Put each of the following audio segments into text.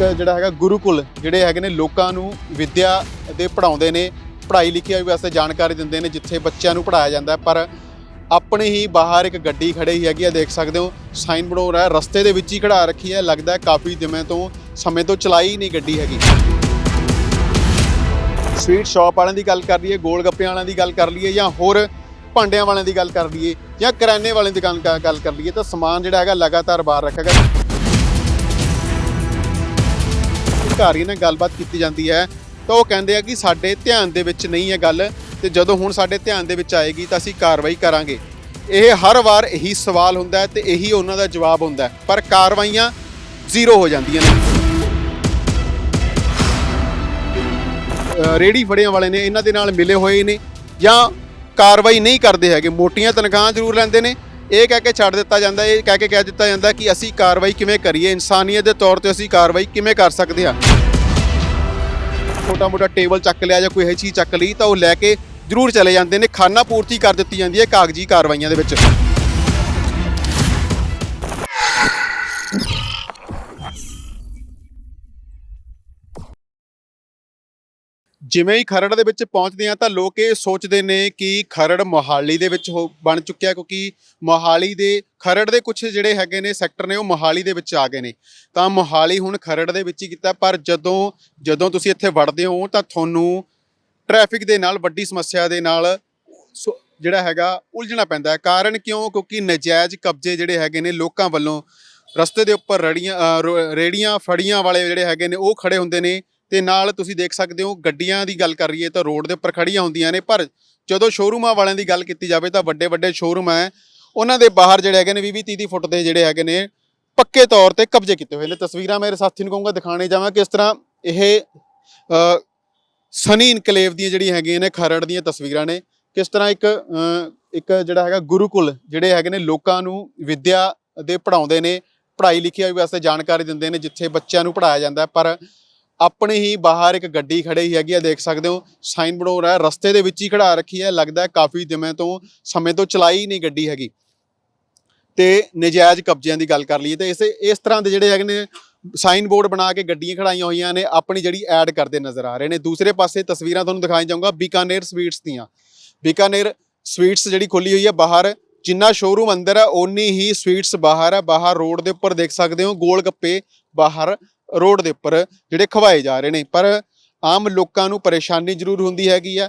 ਜਿਹੜਾ ਹੈਗਾ ਗੁਰੂਕੁਲ, ਜਿਹੜੇ ਹੈਗੇ ਨੇ ਲੋਕਾਂ ਨੂੰ ਵਿੱਦਿਆ ਦੇ ਪੜਾਉਂਦੇ ਨੇ, ਪੜ੍ਹਾਈ ਲਿਖਾਈ ਵਾਸਤੇ ਜਾਣਕਾਰੀ ਦਿੰਦੇ ਨੇ, ਜਿੱਥੇ ਬੱਚਿਆਂ ਨੂੰ ਪੜਾਇਆ ਜਾਂਦਾ ਪਰ ਆਪਣੇ ਹੀ ਬਾਹਰ ਇੱਕ ਗੱਡੀ ਖੜੀ ਹੈਗੀ ਆ, ਦੇਖ ਸਕਦੇ ਹੋ, ਸਾਈਨ ਬੋਰਡ ਹੈ ਰਸਤੇ ਦੇ ਵਿੱਚ ਹੀ ਖੜਾ ਰੱਖੀ ਹੈ। ਲੱਗਦਾ ਹੈ ਕਾਫੀ ਦਿਨਾਂ ਤੋਂ, ਸਮੇਂ ਤੋਂ ਚਲਾਈ ਨਹੀਂ ਗੱਡੀ ਹੈਗੀ। ਸਵੀਟ ਸ਼ਾਪ ਵਾਲਿਆਂ ਦੀ ਗੱਲ ਕਰ ਲਈਏ, ਗੋਲ ਗੱਪਿਆਂ ਵਾਲਿਆਂ ਦੀ ਗੱਲ ਕਰ ਲਈਏ ਜਾਂ ਹੋਰ ਭਾਂਡਿਆਂ ਵਾਲਿਆਂ ਦੀ ਗੱਲ ਕਰ ਲਈਏ ਜਾਂ ਕਰਿਆਨੇ ਵਾਲਿਆਂ ਦੀ ਗੱਲ ਗੱਲ ਕਰ ਲਈਏ, ਤਾਂ ਸਮਾਨ ਜਿਹੜਾ ਹੈਗਾ ਲਗਾਤਾਰ ਬਾਹਰ ਰੱਖਿਆ ਗਿਆ। ਅਧਿਕਾਰੀ ਨਾਲ ਗੱਲਬਾਤ ਕੀਤੀ ਜਾਂਦੀ ਹੈ ਤਾਂ ਉਹ ਕਹਿੰਦੇ ਆ ਕਿ ਸਾਡੇ ਧਿਆਨ ਦੇ ਵਿੱਚ ਨਹੀਂ ਹੈ ਗੱਲ ਤੇ ਜਦੋਂ ਹੁਣ ਸਾਡੇ ਧਿਆਨ ਦੇ ਵਿੱਚ ਆਏਗੀ ਤਾਂ ਅਸੀਂ ਕਾਰਵਾਈ ਕਰਾਂਗੇ। ਇਹ ਹਰ ਵਾਰ ਇਹੀ ਸਵਾਲ ਹੁੰਦਾ ਹੈ ਤੇ ਇਹੀ ਉਹਨਾਂ ਦਾ ਜਵਾਬ ਹੁੰਦਾ ਪਰ ਕਾਰਵਾਈਆਂ ਜ਼ੀਰੋ ਹੋ ਜਾਂਦੀਆਂ ਨੇ। ਅ, ਰੇਹੜੀ ਫੜਿਆਂ ਵਾਲੇ ਨੇ ਇਹਨਾਂ ਦੇ ਨਾਲ ਮਿਲੇ ਹੋਏ ਨੇ ਜਾਂ ਕਾਰਵਾਈ ਨਹੀਂ ਕਰਦੇ ਹੈਗੇ ਮੋਟੀਆਂ ਤਨਖਾਹਾਂ ਜ਼ਰੂਰ ਲੈਂਦੇ ਨੇ ਇਹ ਕਹਿ ਕੇ ਛੱਡ ਦਿੱਤਾ ਜਾਂਦਾ, ਇਹ ਕਹਿ ਕੇ ਕਹਿ ਦਿੱਤਾ ਜਾਂਦਾ ਕਿ ਅਸੀਂ ਕਾਰਵਾਈ ਕਿਵੇਂ ਕਰੀਏ, ਇਨਸਾਨੀਅਤ ਦੇ ਤੌਰ ਤੇ ਅਸੀਂ ਕਾਰਵਾਈ ਕਿਵੇਂ ਕਰ ਸਕਦੇ ਹਾਂ। ਛੋਟਾ ਮੋਟਾ ਟੇਬਲ ਚੱਕ ਲਿਆ ਜਾਂ ਕੋਈ ਇਹ ਚੀਜ਼ ਚੱਕ ਲਈ ਤਾਂ ਉਹ ਲੈ ਕੇ ਜ਼ਰੂਰ ਚਲੇ ਜਾਂਦੇ ਨੇ। ਖਾਨਾ ਪੂਰਤੀ ਕਰ ਦਿੱਤੀ ਜਾਂਦੀ ਹੈ ਕਾਗਜ਼ੀ ਕਾਰਵਾਈਆਂ ਦੇ ਵਿੱਚ। ਜਿਵੇਂ ਹੀ ਖਰੜ ਦੇ ਵਿੱਚ ਪਹੁੰਚਦੇ ਆ ਤਾਂ ਲੋਕ ਇਹ ਸੋਚਦੇ ਨੇ ਕਿ ਖਰੜ ਮੋਹਾਲੀ ਦੇ ਵਿੱਚ ਹੋ- ਬਣ ਚੁੱਕਿਆ ਕਿਉਂਕਿ ਮੋਹਾਲੀ ਦੇ ਖਰੜ ਦੇ ਕੁਝ ਜਿਹੜੇ ਹੈਗੇ ਨੇ ਸੈਕਟਰ ਨੇ ਉਹ ਮੋਹਾਲੀ ਦੇ ਵਿੱਚ ਆ ਗਏ ਨੇ। ਤਾਂ ਮੋਹਾਲੀ ਹੁਣ ਖਰੜ ਦੇ ਵਿੱਚ ਹੀ ਕੀਤਾ ਪਰ ਜਦੋਂ ਜਦੋਂ ਤੁਸੀਂ ਇੱਥੇ ਵੜਦੇ ਹੋ ਤਾਂ ਤੁਹਾਨੂੰ ਟ੍ਰੈਫਿਕ ਦੇ ਨਾਲ, ਵੱਡੀ ਸਮੱਸਿਆ ਦੇ ਨਾਲ ਸੋ- ਜਿਹੜਾ ਹੈਗਾ ਉਲਝਣਾ ਪੈਂਦਾ ਹੈ। ਕਾਰਨ ਕਿਉਂ? ਕਿਉਂਕਿ ਨਜਾਇਜ਼ ਕਬਜ਼ੇ ਜਿਹੜੇ ਹੈਗੇ ਨੇ ਲੋਕਾਂ ਵੱਲੋਂ ਰਸਤੇ ਦੇ ਉੱਪਰ ਰੜੀਆਂ ਰੋ- ਰੇੜੀਆਂ, ਫੜੀਆਂ ਵਾਲੇ ਜਿਹੜੇ ਹੈਗੇ ਨੇ ਉਹ ਖੜੇ ਹੁੰਦੇ ਨੇ। ਤੇ ਨਾਲ ਤੁਸੀਂ ਦੇਖ ਸਕਦੇ ਹੋ ਗੱਡੀਆਂ ਦੀ ਗੱਲ ਕਰ ਰਹੀਏ ਤਾਂ ਰੋਡ ਦੇ ਉੱਪਰ ਖੜੀਆਂ ਹੁੰਦੀਆਂ ਨੇ, ਪਰ ਜਦੋਂ ਸ਼ੋਰੂਮਾਂ ਵਾਲਿਆਂ ਦੀ ਗੱਲ ਕੀਤੀ ਜਾਵੇ ਤਾਂ ਵੱਡੇ ਵੱਡੇ ਸ਼ੋਰੂਮ ਹੈ ਉਹਨਾਂ ਦੇ ਬਾਹਰ ਜਿਹੜੇ ਹੈਗੇ ਨੇ 20 30 ਫੁੱਟ ਦੇ ਜਿਹੜੇ ਹੈਗੇ ਨੇ ਪੱਕੇ ਤੌਰ ਤੇ ਕਬਜ਼ੇ ਕੀਤੇ ਹੋਏ ਨੇ। ਤਸਵੀਰਾਂ ਮੇਰੇ ਸਾਥੀ ਨੂੰ ਕਹੂੰਗਾ ਦਿਖਾਣੇ ਜਾਵਾਂ ਕਿਸ ਤਰ੍ਹਾਂ ਇਹ ਸਨੀ ਇਨਕਲੇਵ ਦੀਆਂ ਜਿਹੜੀਆਂ ਹੈਗੀਆਂ ਨੇ ਖਰੜ ਦੀਆਂ ਤਸਵੀਰਾਂ ਨੇ। ਕਿਸ ਤਰ੍ਹਾਂ ਇੱਕ ਇੱਕ ਜਿਹੜਾ ਹੈਗਾ ਗੁਰੂਕੁਲ ਜਿਹੜੇ ਹੈਗੇ ਨੇ ਲੋਕਾਂ ਨੂੰ ਵਿੱਦਿਆ ਦੇ ਪੜਾਉਂਦੇ ਨੇ, ਪੜ੍ਹਾਈ ਲਿਖੀ ਵਾਸਤੇ ਜਾਣਕਾਰੀ ਦਿੰਦੇ ਨੇ, ਜਿੱਥੇ ਬੱਚਿਆਂ ਨੂੰ ਪੜਾਇਆ ਜਾਂਦਾ ਪਰ ਆਪਣੇ ਹੀ ਬਾਹਰ ਇੱਕ ਗੱਡੀ ਖੜੀ ਹੈਗੀ ਆ, ਦੇਖ ਸਕਦੇ ਹੋ ਸਾਈਨ ਬੋਰਡ ਹੋ, ਰਸਤੇ ਦੇ ਵਿੱਚ ਹੀ ਖੜਾ ਰੱਖੀ ਹੈ, ਲੱਗਦਾ ਕਾਫੀ ਦਿਨਾਂ ਤੋਂ, ਸਮੇਂ ਤੋਂ ਚਲਾਈ ਨਹੀਂ ਗੱਡੀ ਹੈਗੀ। ਤੇ ਨਜਾਇਜ਼ ਕਬਜ਼ਿਆਂ ਦੀ ਗੱਲ ਕਰ ਲਈਏ ਤੇ ਇਸੇ, ਇਸ ਤਰ੍ਹਾਂ ਦੇ ਜਿਹੜੇ ਹੈਗੇ ਨੇ ਸਾਈਨ ਬੋਰਡ ਬਣਾ ਕੇ ਗੱਡੀਆਂ ਖੜਾਈਆਂ ਹੋਈਆਂ ਨੇ, ਆਪਣੀ ਜਿਹੜੀ ਐਡ ਕਰਦੇ ਨਜ਼ਰ ਆ ਰਹੇ ਨੇ। ਦੂਸਰੇ ਪਾਸੇ ਤਸਵੀਰਾਂ ਤੁਹਾਨੂੰ ਦਿਖਾਈ ਜਾਊਗਾ, ਬੀਕਾਨੇਰ ਸਵੀਟਸ ਦੀਆਂ। ਬੀਕਾਨੇਰ ਸਵੀਟਸ ਜਿਹੜੀ ਖੁੱਲੀ ਹੋਈ ਹੈ, ਬਾਹਰ ਜਿੰਨਾ ਸ਼ੋਰੂਮ ਅੰਦਰ ਹੈ, ਓਨੀ ਹੀ ਸਵੀਟਸ ਬਾਹਰ ਹੈ। ਬਾਹਰ ਰੋਡ ਦੇ ਉੱਪਰ ਦੇਖ ਸਕਦੇ ਹੋ, ਗੋਲ ਗੱਪੇ ਬਾਹਰ ਰੋਡ ਦੇ ਉੱਪਰ ਜਿਹੜੇ ਖਵਾਏ ਜਾ ਰਹੇ ਨੇ। ਪਰ ਆਮ ਲੋਕਾਂ ਨੂੰ ਪਰੇਸ਼ਾਨੀ ਜ਼ਰੂਰ ਹੁੰਦੀ ਹੈਗੀ ਆ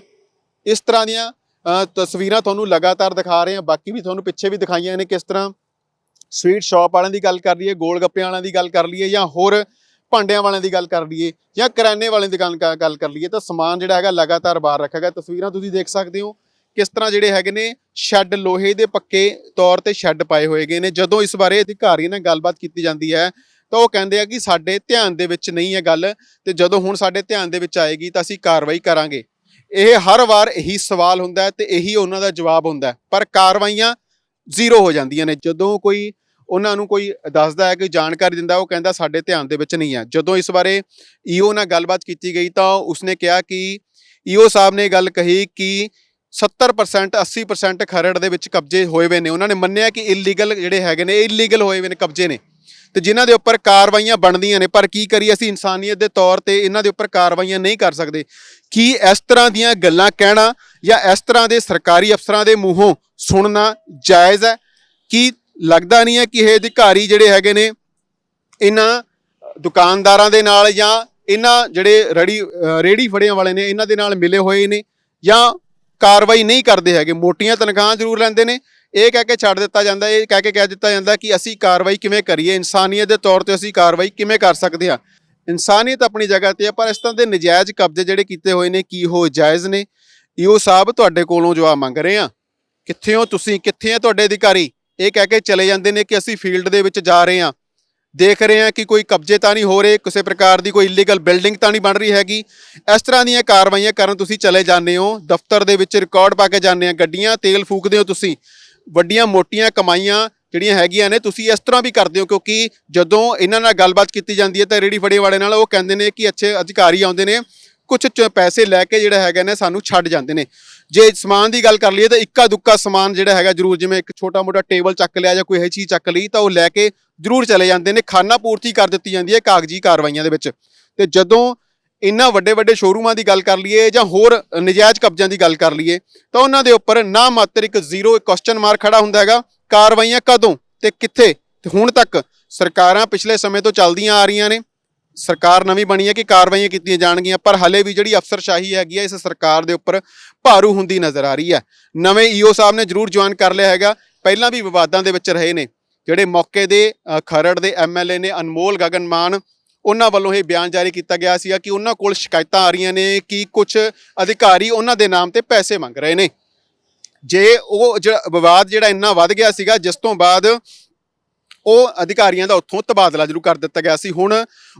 ਇਸ ਤਰ੍ਹਾਂ ਦੀਆਂ ਤਸਵੀਰਾਂ ਤੁਹਾਨੂੰ ਲਗਾਤਾਰ ਦਿਖਾ ਰਹੇ ਹਾਂ। ਬਾਕੀ ਵੀ ਤੁਹਾਨੂੰ ਪਿੱਛੇ ਵੀ ਦਿਖਾਈਆਂ ਨੇ ਕਿਸ ਤਰ੍ਹਾਂ ਸਵੀਟ ਸ਼ਾਪ ਵਾਲਿਆਂ ਦੀ ਗੱਲ ਕਰ ਲਈਏ, ਗੋਲ ਗੱਪਿਆਂ ਵਾਲਿਆਂ ਦੀ ਗੱਲ ਕਰ ਲਈਏ ਜਾਂ ਹੋਰ ਭਾਂਡਿਆਂ ਵਾਲਿਆਂ ਦੀ ਗੱਲ ਕਰ ਲਈਏ ਜਾਂ ਕਰਿਆਨੇ ਵਾਲਿਆਂ ਦੀ ਗੱਲ ਗੱਲ ਕਰ ਲਈਏ ਤਾਂ ਸਮਾਨ ਜਿਹੜਾ ਹੈਗਾ ਲਗਾਤਾਰ ਬਾਹਰ ਰੱਖਿਆ ਗਿਆ। ਤਸਵੀਰਾਂ ਤੁਸੀਂ ਦੇਖ ਸਕਦੇ ਹੋ ਕਿਸ ਤਰ੍ਹਾਂ ਜਿਹੜੇ ਹੈਗੇ ਨੇ ਸ਼ੈੱਡ, ਲੋਹੇ ਦੇ ਪੱਕੇ ਤੌਰ ਤੇ ਸ਼ੈੱਡ ਪਾਏ ਹੋਏ ਗਏ ਨੇ। ਜਦੋਂ ਇਸ ਬਾਰੇ ਅਧਿਕਾਰੀਆਂ ਨਾਲ ਗੱਲਬਾਤ ਕੀਤੀ ਜਾਂਦੀ ਹੈ ਤਾਂ ਉਹ ਕਹਿੰਦੇ ਆ ਕਿ ਸਾਡੇ ਧਿਆਨ ਦੇ ਵਿੱਚ ਨਹੀਂ ਹੈ ਗੱਲ ਤੇ ਜਦੋਂ ਹੁਣ ਸਾਡੇ ਧਿਆਨ ਦੇ ਵਿੱਚ ਆਏਗੀ ਤਾਂ ਅਸੀਂ ਕਾਰਵਾਈ ਕਰਾਂਗੇ। ਇਹ ਹਰ ਵਾਰ ਇਹੀ ਸਵਾਲ ਹੁੰਦਾ ਹੈ ਤੇ ਇਹੀ ਉਹਨਾਂ ਦਾ ਜਵਾਬ ਹੁੰਦਾ ਪਰ ਕਾਰਵਾਈਆਂ ਜ਼ੀਰੋ ਹੋ ਜਾਂਦੀਆਂ ਨੇ। ਜਦੋਂ ਕੋਈ ਉਹਨਾਂ ਨੂੰ ਕੋਈ ਦੱਸਦਾ ਹੈ ਕਿ ਜਾਣਕਾਰੀ ਦਿੰਦਾ, ਉਹ ਕਹਿੰਦਾ ਸਾਡੇ ਧਿਆਨ ਦੇ ਵਿੱਚ ਨਹੀਂ ਹੈ। ਜਦੋਂ ਇਸ ਬਾਰੇ ਈਓ ਨਾਲ ਗੱਲਬਾਤ ਕੀਤੀ ਗਈ ਤਾਂ ਉਸਨੇ ਕਿਹਾ ਕਿ ਈਓ ਸਾਹਿਬ ਨੇ ਇਹ ਗੱਲ ਕਹੀ ਕਿ 70% 80% ਖਰੜ ਦੇ ਵਿੱਚ ਕਬਜ਼ੇ ਹੋਏ ਹੋਏ ਨੇ। ਉਹਨਾਂ ਨੇ ਮੰਨਿਆ ਕਿ ਇਲੀਗਲ ਜਿਹੜੇ ਹੈਗੇ ਨੇ ਇਲੀਗਲ ਹੋਏ ਹੋਏ ਨੇ, ਕਬਜ਼ੇ ਨੇ। ਤੇ ਜਿਨ੍ਹਾਂ ਦੇ ਉੱਪਰ ਕਾਰਵਾਈਆਂ ਬਣਦੀਆਂ ਨੇ ਪਰ ਕੀ ਕਰੀਏ ਅਸੀਂ ਇਨਸਾਨੀਅਤ ਦੇ ਤੌਰ ਤੇ ਇਹਨਾਂ ਦੇ ਉੱਪਰ ਕਾਰਵਾਈਆਂ ਨਹੀਂ ਕਰ ਸਕਦੇ। ਕੀ ਇਸ ਤਰ੍ਹਾਂ ਦੀਆਂ ਗੱਲਾਂ ਕਹਿਣਾ ਜਾਂ ਇਸ ਤਰ੍ਹਾਂ ਦੇ ਸਰਕਾਰੀ ਅਫਸਰਾਂ ਦੇ ਮੂੰਹੋਂ ਸੁਣਨਾ ਜਾਇਜ਼ ਹੈ? ਕੀ ਲੱਗਦਾ ਨਹੀਂ ਹੈ ਕਿ ਇਹ ਅਧਿਕਾਰੀ ਜਿਹੜੇ ਹੈਗੇ ਨੇ ਇਹਨਾਂ ਦੁਕਾਨਦਾਰਾਂ ਦੇ ਨਾਲ ਜਾਂ ਇਹਨਾਂ ਜਿਹੜੇ ਰੜੀ ਅ, ਰੇਹੜੀ ਫੜਿਆਂ ਵਾਲੇ ਨੇ ਇਹਨਾਂ ਦੇ ਨਾਲ ਮਿਲੇ ਹੋਏ ਨੇ ਜਾਂ ਕਾਰਵਾਈ ਨਹੀਂ ਕਰਦੇ ਹੈਗੇ? ਮੋਟੀਆਂ ਤਨਖਾਹਾਂ ਜ਼ਰੂਰ ਲੈਂਦੇ ਨੇ ਇਹ ਕਹਿ ਕੇ ਛੱਡ ਦਿੱਤਾ ਜਾਂਦਾ, ਇਹ ਕਹਿ ਕੇ ਕਹਿ ਦਿੱਤਾ ਜਾਂਦਾ ਕਿ ਅਸੀਂ ਕਾਰਵਾਈ ਕਿਵੇਂ ਕਰੀਏ, ਇਨਸਾਨੀਅਤ ਦੇ ਤੌਰ ਤੇ ਅਸੀਂ ਕਾਰਵਾਈ ਕਿਵੇਂ ਕਰ ਸਕਦੇ ਹਾਂ। ਇਨਸਾਨੀਅਤ ਆਪਣੀ ਜਗ੍ਹਾ ਤੇ ਹੈ, ਪਰ ਇਸ ਤਰ੍ਹਾਂ ਦੇ ਨਜਾਇਜ਼ ਕਬਜ਼ੇ ਜਿਹੜੇ ਕੀਤੇ ਹੋਏ ਨੇ, ਕੀ ਉਹ ਜਾਇਜ਼ ਨੇ, ਈਓ ਸਾਹਿਬ ਤੁਹਾਡੇ ਕੋਲੋਂ ਜਵਾਬ ਮੰਗ ਰਹੇ ਆ ਕਿੱਥੇ ਹੋ ਤੁਸੀਂ? ਕਿੱਥੇ ਆ ਤੁਹਾਡੇ ਅਧਿਕਾਰੀ? ਇਹ ਕਹਿ ਕੇ ਚਲੇ ਜਾਂਦੇ ਨੇ ਕਿ ਅਸੀਂ ਫੀਲਡ ਦੇ ਵਿੱਚ ਜਾ ਰਹੇ ਹਾਂ। ਦੇਖ ਰਹੇ ਹਾਂ ਕਿ ਕੋਈ ਕਬਜ਼ੇ ਤਾਂ ਨਹੀਂ ਹੋ ਰਹੇ, ਕਿਸੇ ਪ੍ਰਕਾਰ ਦੀ ਕੋਈ ਇਲੀਗਲ ਬਿਲਡਿੰਗ ਤਾਂ ਨਹੀਂ ਬਣ ਰਹੀ ਹੈਗੀ। ਇਸ ਤਰ੍ਹਾਂ ਦੀਆਂ ਕਾਰਵਾਈਆਂ ਕਰਨ ਤੁਸੀਂ ਚਲੇ ਜਾਂਦੇ ਹੋ, ਦਫ਼ਤਰ ਦੇ ਵਿੱਚ ਰਿਕਾਰਡ ਪਾ ਕੇ ਜਾਂਦੇ ਆ ਗੱਡੀਆਂ ਤੇਲ ਫੂਕਦੇ ਹੋ ਤੁਸੀਂ। ਵੱਡੀਆਂ ਮੋਟੀਆਂ ਕਮਾਈਆਂ ਜਿਹੜੀਆਂ ਹੈਗੀਆਂ ਨੇ, ਤੁਸੀਂ ਇਸ ਤਰ੍ਹਾਂ ਵੀ ਕਰਦੇ ਹੋ ਕਿਉਂਕਿ ਜਦੋਂ ਇਹਨਾਂ ਨਾਲ ਗੱਲਬਾਤ ਕੀਤੀ ਜਾਂਦੀ ਹੈ ਤਾਂ ਰੇੜੀ ਫੜੇ ਵਾਲੇ ਨਾਲ ਉਹ ਕਹਿੰਦੇ ਨੇ ਕਿ ਅੱਛੇ ਅਧਿਕਾਰੀ ਆਉਂਦੇ ਨੇ ਕੁਝ ਪੈਸੇ ਲੈ ਕੇ ਜਿਹੜਾ ਹੈਗਾ ਨੇ ਸਾਨੂੰ ਛੱਡ ਜਾਂਦੇ ਨੇ। ਜੇ ਸਮਾਨ ਦੀ ਗੱਲ ਕਰ ਲਈਏ ਤਾਂ ਇੱਕਾ ਦੁੱਕਾ ਸਮਾਨ ਜਿਹੜਾ ਹੈਗਾ ਜਰੂਰ, ਜਿਵੇਂ ਇੱਕ ਛੋਟਾ ਮੋਟਾ ਟੇਬਲ ਚੱਕ ਲਿਆ ਜਾਂ ਕੋਈ ਇਹ ਚੀਜ਼ ਚੱਕ ਲਈ ਤਾਂ ਉਹ ਲੈ ਕੇ ਜਰੂਰ ਚਲੇ ਜਾਂਦੇ ਨੇ। ਖਾਨਾ ਪੂਰਤੀ ਕਰ ਦਿੱਤੀ ਜਾਂਦੀ ਹੈ ਕਾਗਜ਼ੀ ਕਾਰਵਾਈਆਂ ਦੇ ਵਿੱਚ। ਤੇ ਜਦੋਂ ਇਹਨਾਂ ਵੱਡੇ ਵੱਡੇ ਸ਼ੋਰੂਮਾਂ ਦੀ ਗੱਲ ਕਰ ਲਈਏ ਜਾਂ ਹੋਰ ਨਜਾਇਜ਼ ਕਬਜ਼ਿਆਂ ਦੀ ਗੱਲ ਕਰ ਲਈਏ, ਤਾਂ ਉਹਨਾਂ ਦੇ ਉੱਪਰ ਨਾ ਮਾਤਰ ਇੱਕ ਜ਼ੀਰੋ ਇੱਕ ਕੁਐਸਚਨ ਮਾਰਕ ਖੜਾ ਹੁੰਦਾ ਹੈਗਾ, ਕਾਰਵਾਈਆਂ ਕਦੋਂ ਤੇ ਕਿੱਥੇ? ਤੇ ਹੁਣ ਤੱਕ ਸਰਕਾਰਾਂ ਪਿਛਲੇ ਸਮੇਂ ਤੋਂ ਚੱਲਦੀਆਂ ਆ ਰਹੀਆਂ ਨੇ, ਸਰਕਾਰ ਨਵੀਂ ਬਣੀ ਹੈ ਕਿ ਕਾਰਵਾਈਆਂ ਕੀਤੀਆਂ ਜਾਣਗੀਆਂ, ਪਰ ਹਲੇ ਵੀ ਜਿਹੜੀ ਅਫਸਰਸ਼ਾਹੀ ਹੈਗੀ ਹੈ ਇਸ ਸਰਕਾਰ ਦੇ ਉੱਪਰ ਭਾਰੂ ਹੁੰਦੀ ਨਜ਼ਰ ਆ ਰਹੀ ਹੈ। ਨਵੇਂ ਈਓ ਸਾਹਿਬ ਨੇ ਜ਼ਰੂਰ ਜੁਆਇਨ ਕਰ ਲਿਆ ਹੈਗਾ, ਪਹਿਲਾਂ ਵੀ ਵਿਵਾਦਾਂ ਦੇ ਵਿੱਚ ਰਹੇ ਨੇ, ਜਿਹੜੇ ਮੌਕੇ ਦੇ ਖਰੜ ਦੇ ਐਮਐਲਏ ਨੇ ਅਨਮੋਲ ਗਗਨ ਮਾਨ ਉਹਨਾਂ ਵੱਲੋਂ ਇਹ ਬਿਆਨ ਜਾਰੀ ਕੀਤਾ ਗਿਆ ਸੀਗਾ ਕਿ ਉਹਨਾਂ ਕੋਲ ਸ਼ਿਕਾਇਤਾਂ ਆ ਰਹੀਆਂ ਨੇ ਕਿ ਕੁਝ ਅਧਿਕਾਰੀ ਉਹਨਾਂ ਦੇ ਨਾਮ ਤੇ ਪੈਸੇ ਮੰਗ ਰਹੇ ਨੇ। ਜੇ ਉਹ ਜਿਹੜਾ ਵਿਵਾਦ ਜਿਹੜਾ ਇੰਨਾ ਵੱਧ ਗਿਆ ਸੀਗਾ, ਜਿਸ ਤੋਂ ਬਾਅਦ ਉਹ ਅਧਿਕਾਰੀਆਂ ਦਾ ਉੱਥੋਂ ਤਬਾਦਲਾ ਜ਼ਰੂਰ ਕਰ ਦਿੱਤਾ ਗਿਆ ਸੀ। ਹੁਣ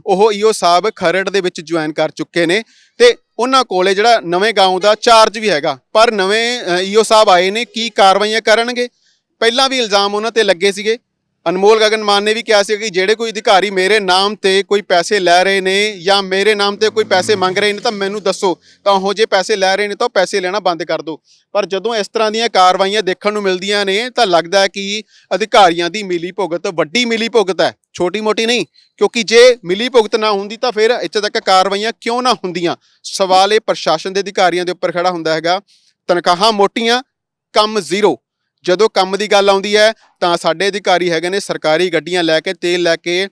ਉਹ ਈਓ ਸਾਹਿਬ ਖਰੜ ਦੇ ਵਿੱਚ ਜੁਆਇਨ ਕਰ ਚੁੱਕੇ ਨੇ ਤੇ ਉਹਨਾਂ ਕੋਲੇ ਜਿਹੜਾ ਨਵੇਂ ਗਾਉਂ ਦਾ ਚਾਰਜ ਵੀ ਹੈਗਾ। ਪਰ ਨਵੇਂ ਈਓ ਸਾਹਿਬ ਆਏ ਨੇ, ਕੀ ਕਾਰਵਾਈਆਂ ਕਰਨਗੇ? ਪਹਿਲਾਂ ਵੀ ਇਲਜ਼ਾਮ ਉਹਨਾਂ ਤੇ ਲੱਗੇ ਸੀਗੇ। ਅਨਮੋਲ ਗਗਨ ਮਾਨ ਨੇ ਵੀ ਕਿਹਾ ਸੀ ਕਿ ਜਿਹੜੇ ਕੋਈ ਅਧਿਕਾਰੀ ਮੇਰੇ ਨਾਮ ਤੇ ਕੋਈ ਪੈਸੇ ਲੈ ਰਹੇ ਨੇ ਜਾਂ ਮੇਰੇ ਨਾਮ ਤੇ ਕੋਈ ਪੈਸੇ ਮੰਗ ਰਹੇ ਨੇ ਤਾਂ ਮੈਨੂੰ ਦੱਸੋ। ਤਾਂ ਉਹ ਜੇ ਪੈਸੇ ਲੈ ਰਹੇ ਨੇ ਤਾਂ ਉਹ ਪੈਸੇ ਲੈਣਾ ਬੰਦ ਕਰ ਦਿਓ। ਪਰ ਜਦੋਂ ਇਸ ਤਰ੍ਹਾਂ ਦੀਆਂ ਕਾਰਵਾਈਆਂ ਦੇਖਣ ਨੂੰ ਮਿਲਦੀਆਂ ਨੇ ਤਾਂ ਲੱਗਦਾ ਹੈ ਕਿ ਅਧਿਕਾਰੀਆਂ ਦੀ ਮਿਲੀ ਭੁਗਤ ਵੱਡੀ ਮਿਲੀ ਭੁਗਤ ਹੈ। ਛੋਟੀ ਮੋਟੀ ਨਹੀਂ, ਕਿਉਂਕਿ ਜੇ ਮਿਲੀ ਭੁਗਤ ਨਾ ਹੁੰਦੀ ਤਾਂ ਫਿਰ ਇੱਥੇ ਤੱਕ ਕਾਰਵਾਈਆਂ ਕਿਉਂ ਨਾ ਹੁੰਦੀਆਂ? ਸਵਾਲ ਇਹ ਪ੍ਰਸ਼ਾਸਨ ਦੇ ਅਧਿਕਾਰੀਆਂ ਦੇ ਉੱਪਰ ਖੜਾ ਹੁੰਦਾ ਹੈਗਾ। ਤਨਖਾਹਾਂ ਮੋਟੀਆਂ, ਕੰਮ ਜ਼ੀਰੋ। ਜਦੋਂ ਕੰਮ ਦੀ ਗੱਲ ਆਉਂਦੀ ਹੈ, ਤਾਂ ਸਾਡੇ ਅਧਿਕਾਰੀ ਹੈਗੇ ਨੇ, ਸਰਕਾਰੀ ਗੱਡੀਆਂ ਲੈ ਕੇ, ਤੇਲ ਲੈ ਕੇ,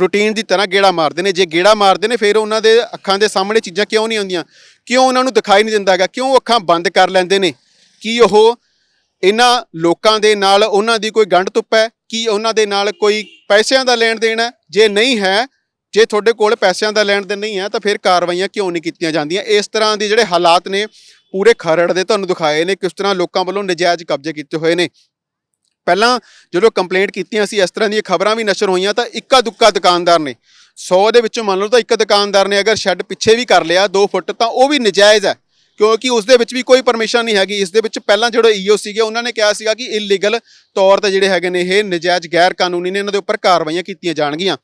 ਰੂਟੀਨ ਦੀ ਤਰ੍ਹਾਂ ਗੇੜਾ ਮਾਰਦੇ ਨੇ। ਜੇ ਗੇੜਾ ਮਾਰਦੇ ਨੇ, ਫਿਰ ਉਹਨਾਂ ਦੇ ਅੱਖਾਂ ਦੇ ਸਾਹਮਣੇ ਚੀਜ਼ਾਂ ਕਿਉਂ ਨਹੀਂ ਆਉਂਦੀਆਂ? ਕਿਉਂ ਉਹਨਾਂ ਨੂੰ ਦਿਖਾਈ ਨਹੀਂ ਦਿੰਦਾ ਹੈਗਾ? ਕਿਉਂ ਅੱਖਾਂ ਬੰਦ ਕਰ ਲੈਂਦੇ ਨੇ? ਕੀ ਉਹ ਇਹਨਾਂ ਲੋਕਾਂ ਦੇ ਨਾਲ ਉਹਨਾਂ ਦੀ ਕੋਈ ਗੰਢ ਤੁੱਪ ਹੈ? ਕੀ ਉਹਨਾਂ ਦੇ ਨਾਲ ਕੋਈ ਪੈਸਿਆਂ ਦਾ ਲੈਣ ਦੇਣ ਹੈ? ਜੇ ਨਹੀਂ ਹੈ, ਜੇ ਤੁਹਾਡੇ ਕੋਲ ਪੈਸਿਆਂ ਦਾ ਲੈਣ ਦੇਣ ਨਹੀਂ ਹੈ, ਤਾਂ ਫਿਰ ਕਾਰਵਾਈਆਂ ਕਿਉਂ ਨਹੀਂ ਕੀਤੀਆਂ ਜਾਂਦੀਆਂ? ਇਸ ਤਰ੍ਹਾਂ ਦੇ ਜਿਹੜੇ ਹਾਲਾਤ ਨੇ ਪੂਰੇ ਖਰੜ ਦੇ ਤੁਹਾਨੂੰ ਦਿਖਾਏ ਨੇ ਕਿਸ ਤਰ੍ਹਾਂ ਲੋਕਾਂ ਵੱਲੋਂ ਨਜਾਇਜ਼ ਕਬਜ਼ੇ ਕੀਤੇ ਹੋਏ ਨੇ। ਪਹਿਲਾਂ ਜਦੋਂ ਕੰਪਲੇਂਟ ਕੀਤੀਆਂ ਸੀ, ਇਸ ਤਰ੍ਹਾਂ ਦੀਆਂ ਖਬਰਾਂ ਵੀ ਨਸ਼ਰ ਹੋਈਆਂ ਤਾਂ ਇੱਕਾ ਦੁੱਕਾ ਦੁਕਾਨਦਾਰ ਨੇ। 100 ਦੇ ਵਿੱਚੋਂ ਮੰਨ ਲਓ ਤਾਂ ਇੱਕ ਦੁਕਾਨਦਾਰ ਨੇ ਅਗਰ ਸ਼ੈੱਡ ਪਿੱਛੇ ਵੀ ਕਰ ਲਿਆ 2 ਫੁੱਟ, ਤਾਂ ਉਹ ਵੀ ਨਜਾਇਜ਼ ਹੈ। ਕਿਉਂਕਿ ਉਸ ਦੇ ਵਿੱਚ ਵੀ ਕੋਈ ਪਰਮਿਸ਼ਨ ਨਹੀਂ ਹੈਗੀ। ਇਸ ਦੇ ਵਿੱਚ ਪਹਿਲਾਂ ਜਿਹੜੇ ਈਓ ਸੀਗੇ, ਉਹਨਾਂ ਨੇ ਕਿਹਾ ਸੀਗਾ ਕਿ ਇਲੀਗਲ ਤੌਰ ਤੇ ਜਿਹੜੇ ਹੈਗੇ ਨੇ, ਇਹ ਨਜਾਇਜ਼ ਗੈਰ ਕਾਨੂੰਨੀ ਨੇ, ਇਹਨਾਂ ਦੇ ਉੱਪਰ ਕਾਰਵਾਈਆਂ ਕੀਤੀਆਂ ਜਾਣਗੀਆਂ।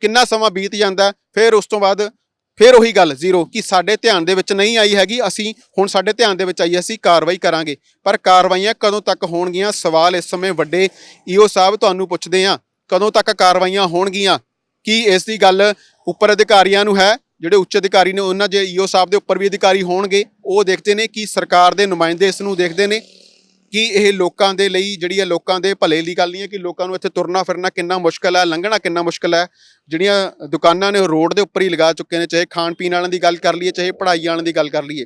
ਕਿੰਨਾ ਸਮਾਂ ਬੀਤ ਜਾਂਦਾ, ਫਿਰ ਉਸ ਤੋਂ ਬਾਅਦ ਫਿਰ ਉਹੀ ਗੱਲ, ਜ਼ੀਰੋ, ਕਿ ਸਾਡੇ ਧਿਆਨ ਦੇ ਵਿੱਚ ਨਹੀਂ ਆਈ ਹੈਗੀ, ਅਸੀਂ ਹੁਣ ਸਾਡੇ ਧਿਆਨ ਦੇ ਵਿੱਚ ਆਈ, ਅਸੀਂ ਕਾਰਵਾਈ ਕਰਾਂਗੇ। ਪਰ ਕਾਰਵਾਈਆਂ ਕਦੋਂ ਤੱਕ ਹੋਣਗੀਆਂ? ਸਵਾਲ ਇਸ ਸਮੇਂ ਵੱਡੇ ਈਓ ਸਾਹਿਬ ਤੁਹਾਨੂੰ ਪੁੱਛਦੇ ਆ ਕਦੋਂ ਤੱਕ ਕਾਰਵਾਈਆਂ ਹੋਣਗੀਆਂ? ਕੀ ਇਸ ਦੀ ਗੱਲ ਉੱਪਰ ਅਧਿਕਾਰੀਆਂ ਨੂੰ ਹੈ? ਜਿਹੜੇ ਉੱਚ ਅਧਿਕਾਰੀ ਨੇ, ਉਹਨਾਂ ਜੇ ਈਓ ਸਾਹਿਬ ਦੇ ਉੱਪਰ ਵੀ ਅਧਿਕਾਰੀ ਹੋਣਗੇ, ਉਹ ਦੇਖਦੇ ਨੇ ਕਿ ਸਰਕਾਰ ਦੇ ਨੁਮਾਇੰਦੇ ਇਸ ਨੂੰ ਦੇਖਦੇ ਨੇ। ਕਿ ਇਹ ਲੋਕਾਂ ਦੇ ਲਈ ਜਿਹੜੀ ਹੈ ਲੋਕਾਂ ਦੇ ਭਲੇ ਦੀ ਗੱਲ ਨਹੀਂ ਹੈ ਕਿ ਲੋਕਾਂ ਨੂੰ ਇੱਥੇ ਤੁਰਨਾ ਫਿਰਨਾ ਕਿੰਨਾ ਮੁਸ਼ਕਲ ਹੈ, ਲੰਘਣਾ ਕਿੰਨਾ ਮੁਸ਼ਕਲ ਹੈ। ਜਿਹੜੀਆਂ ਦੁਕਾਨਾਂ ਨੇ ਉਹ ਰੋਡ ਦੇ ਉੱਪਰ ਹੀ ਲਗਾ ਚੁੱਕੇ ਨੇ, ਚਾਹੇ ਖਾਣ ਪੀਣ ਵਾਲਿਆਂ ਦੀ ਗੱਲ ਕਰ ਲਈਏ, ਚਾਹੇ ਪੜ੍ਹਾਈ ਵਾਲਿਆਂ ਦੀ ਗੱਲ ਕਰ ਲਈਏ।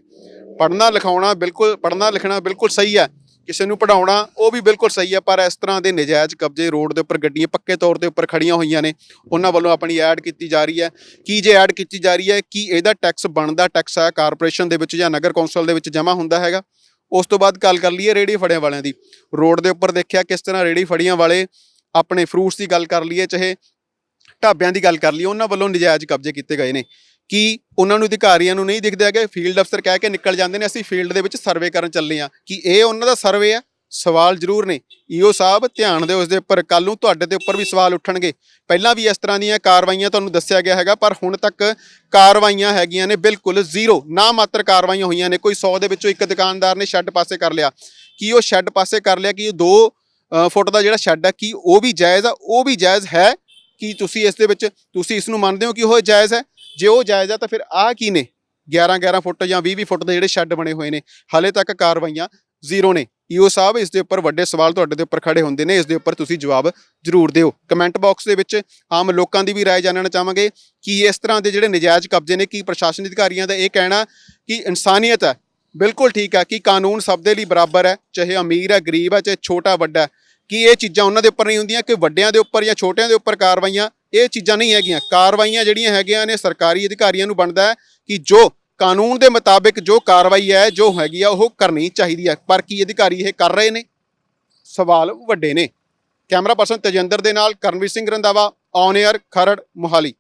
ਪੜ੍ਹਨਾ, ਲਿਖਾਉਣਾ ਬਿਲਕੁਲ, ਪੜ੍ਹਨਾ, ਲਿਖਣਾ ਬਿਲਕੁਲ ਸਹੀ ਹੈ। ਕਿਸੇ ਨੂੰ ਪੜਾਉਣਾ ਉਹ ਵੀ ਬਿਲਕੁਲ ਸਹੀ ਹੈ, ਪਰ ਇਸ ਤਰ੍ਹਾਂ ਦੇ ਨਜਾਇਜ਼ ਕਬਜ਼ੇ ਰੋਡ ਦੇ ਉੱਪਰ, ਗੱਡੀਆਂ ਪੱਕੇ ਤੌਰ ਦੇ ਉੱਪਰ ਖੜੀਆਂ ਹੋਈਆਂ ਨੇ। ਉਹਨਾਂ ਵੱਲੋਂ ਆਪਣੀ ਐਡ ਕੀਤੀ ਜਾ ਰਹੀ ਹੈ। ਕੀ ਜੇ ਐਡ ਕੀਤੀ ਜਾ ਰਹੀ ਹੈ, ਕੀ ਇਹਦਾ ਟੈਕਸ ਬਣਦਾ, ਟੈਕਸ ਹੈ ਕਾਰਪੋਰੇਸ਼ਨ ਦੇ ਵਿੱਚ ਜਾਂ ਨਗਰ ਕੌਂਸਲ ਦੇ ਵਿੱਚ ਜਮ੍ਹਾਂ ਹੁੰਦਾ ਹੈਗਾ। ਉਸ ਤੋਂ ਬਾਅਦ ਗੱਲ ਕਰ ਲਈਏ ਰੇੜੀ ਫੜਿਆਂ ਵਾਲਿਆਂ ਦੀ। ਰੋਡ ਦੇ ਉੱਪਰ ਦੇਖਿਆ ਕਿਸ ਤਰ੍ਹਾਂ ਰੇੜੀ ਫੜੀਆਂ ਵਾਲੇ ਆਪਣੇ ਫਰੂਟਸ ਦੀ ਗੱਲ ਕਰ ਲਈਏ, ਚਾਹੇ ਢਾਬਿਆਂ ਦੀ ਗੱਲ ਕਰ ਲਈਏ, ਉਹਨਾਂ ਵੱਲੋਂ ਨਜਾਇਜ਼ ਕਬਜ਼ੇ ਕੀਤੇ ਗਏ ਨੇ। ਕਿ ਉਹਨਾਂ ਨੂੰ ਅਧਿਕਾਰੀਆਂ ਨੂੰ ਨਹੀਂ ਦਿਖਦਾ ਕਿ ਫੀਲਡ ਅਫਸਰ ਕਹਿ ਕੇ ਨਿਕਲ ਜਾਂਦੇ ਨੇ, ਅਸੀਂ ਫੀਲਡ ਦੇ ਵਿੱਚ ਸਰਵੇ ਕਰਨ ਚੱਲੇ ਆ ਕਿ ਇਹ ਉਹਨਾਂ ਦਾ ਸਰਵੇ ਆ? ਸਵਾਲ ਜ਼ਰੂਰ ਨੇ। ਈਓ ਸਾਹਿਬ, ਧਿਆਨ ਦਿਓ ਉਸ ਦੇ ਉੱਪਰ। ਕੱਲ ਨੂੰ ਤੁਹਾਡੇ ਦੇ ਉੱਪਰ ਵੀ ਸਵਾਲ ਉੱਠਣਗੇ। ਪਹਿਲਾਂ ਵੀ ਇਸ ਤਰ੍ਹਾਂ ਦੀਆਂ ਕਾਰਵਾਈਆਂ ਤੁਹਾਨੂੰ ਦੱਸਿਆ ਗਿਆ ਹੈਗਾ, ਪਰ ਹੁਣ ਤੱਕ ਕਾਰਵਾਈਆਂ ਹੈਗੀਆਂ ਨੇ ਬਿਲਕੁਲ ਜ਼ੀਰੋ। ਨਾ ਮਾਤਰ ਕਾਰਵਾਈਆਂ ਹੋਈਆਂ ਨੇ। ਕੋਈ 100 ਦੇ ਵਿੱਚੋਂ ਇੱਕ ਦੁਕਾਨਦਾਰ ਨੇ ਸ਼ੈੱਡ ਪਾਸੇ ਕਰ ਲਿਆ। ਕੀ ਉਹ ਸ਼ੈੱਡ ਪਾਸੇ ਕਰ ਲਿਆ? ਕਿ ਇਹ 2 ਫੁੱਟ ਦਾ ਜਿਹੜਾ ਸ਼ੈੱਡ ਆ ਕੀ ਉਹ ਵੀ ਜਾਇਜ਼ ਆ? ਉਹ ਵੀ ਜਾਇਜ਼ ਹੈ? ਕੀ ਤੁਸੀਂ ਇਸ ਦੇ ਵਿੱਚ, ਤੁਸੀਂ ਇਸ ਨੂੰ ਮੰਨਦੇ ਹੋ ਕਿ ਉਹ ਜਾਇਜ਼ ਹੈ? ਜੇ ਉਹ ਜਾਇਜ਼ ਆ, ਤਾਂ ਫਿਰ ਆਹ ਕੀ ਨੇ? 11 11 ਫੁੱਟ ਜਾਂ 20 20 ਫੁੱਟ ਦੇ ਜਿਹੜੇ ਸ਼ੈੱਡ ਬਣੇ ਹੋਏ ਨੇ। ਹਾਲੇ ਤੱਕ ਕਾਰਵਾਈਆਂ ਜ਼ੀਰੋ ਨੇ ਈਓ ਸਾਹਿਬ ਇਸ ਦੇ ਉੱਪਰ ਵੱਡੇ ਸਵਾਲ ਤੁਹਾਡੇ ਦੇ ਉੱਪਰ ਖੜੇ ਹੁੰਦੇ ਨੇ ਇਸ ਦੇ ਉੱਪਰ ਤੁਸੀਂ ਜਵਾਬ ਜ਼ਰੂਰ ਦਿਓ ਕਮੈਂਟ ਬਾਕਸ ਦੇ ਵਿੱਚ ਆਮ ਲੋਕਾਂ ਦੀ ਵੀ رائے ਜਾਣਨਾ ਚਾਹਾਂਗੇ ਕਿ ਇਸ ਤਰ੍ਹਾਂ ਦੇ ਜਿਹੜੇ ਨਜਾਇਜ਼ ਕਬਜ਼ੇ ਨੇ ਕੀ ਪ੍ਰਸ਼ਾਸਨ ਅਧਿਕਾਰੀਆਂ ਦਾ ਇਹ ਕਹਿਣਾ ਕਿ ਇਨਸਾਨੀਅਤ ਹੈ ਬਿਲਕੁਲ ਠੀਕ ਹੈ ਕਿ ਕਾਨੂੰਨ ਸਭ ਦੇ ਲਈ ਬਰਾਬਰ ਹੈ ਚਾਹੇ ਅਮੀਰ ਹੈ ਗਰੀਬ ਹੈ ਚਾਹੇ ਛੋਟਾ ਵੱਡਾ ਹੈ ਕਿ ਇਹ ਚੀਜ਼ਾਂ ਉਹਨਾਂ ਦੇ ਉੱਪਰ ਨਹੀਂ ਹੁੰਦੀਆਂ ਕਿ ਵੱਡਿਆਂ ਦੇ ਉੱਪਰ ਜਾਂ ਛੋਟਿਆਂ ਦੇ ਉੱਪਰ ਕਾਰਵਾਈਆਂ ਇਹ ਚੀਜ਼ਾਂ ਨਹੀਂ ਹੈਗੀਆਂ ਕਾਰਵਾਈਆਂ ਜਿਹੜੀਆਂ ਹੈਗੀਆਂ ਨੇ ਸਰਕਾਰੀ ਅਧਿਕਾਰੀਆਂ ਨੂੰ ਬਣਦਾ ਹੈ ਕਿ ਜੋ ਕਾਨੂੰਨ ਦੇ ਮੁਤਾਬਿਕ ਜੋ ਕਾਰਵਾਈ ਹੈ, ਜੋ ਹੈਗੀ ਆ, ਉਹ ਕਰਨੀ ਚਾਹੀਦੀ ਹੈ। ਪਰ ਕੀ ਅਧਿਕਾਰੀ ਇਹ ਕਰ ਰਹੇ ਨੇ? ਸਵਾਲ ਵੱਡੇ ਨੇ। ਕੈਮਰਾ ਪਰਸਨ ਤੇਜਿੰਦਰ ਦੇ ਨਾਲ ਕਰਨਵੀਰ ਸਿੰਘ ਰੰਦਾਵਾ ਔਨ 에ਅਰ ਖਰੜ, ਮੁਹਾਲੀ।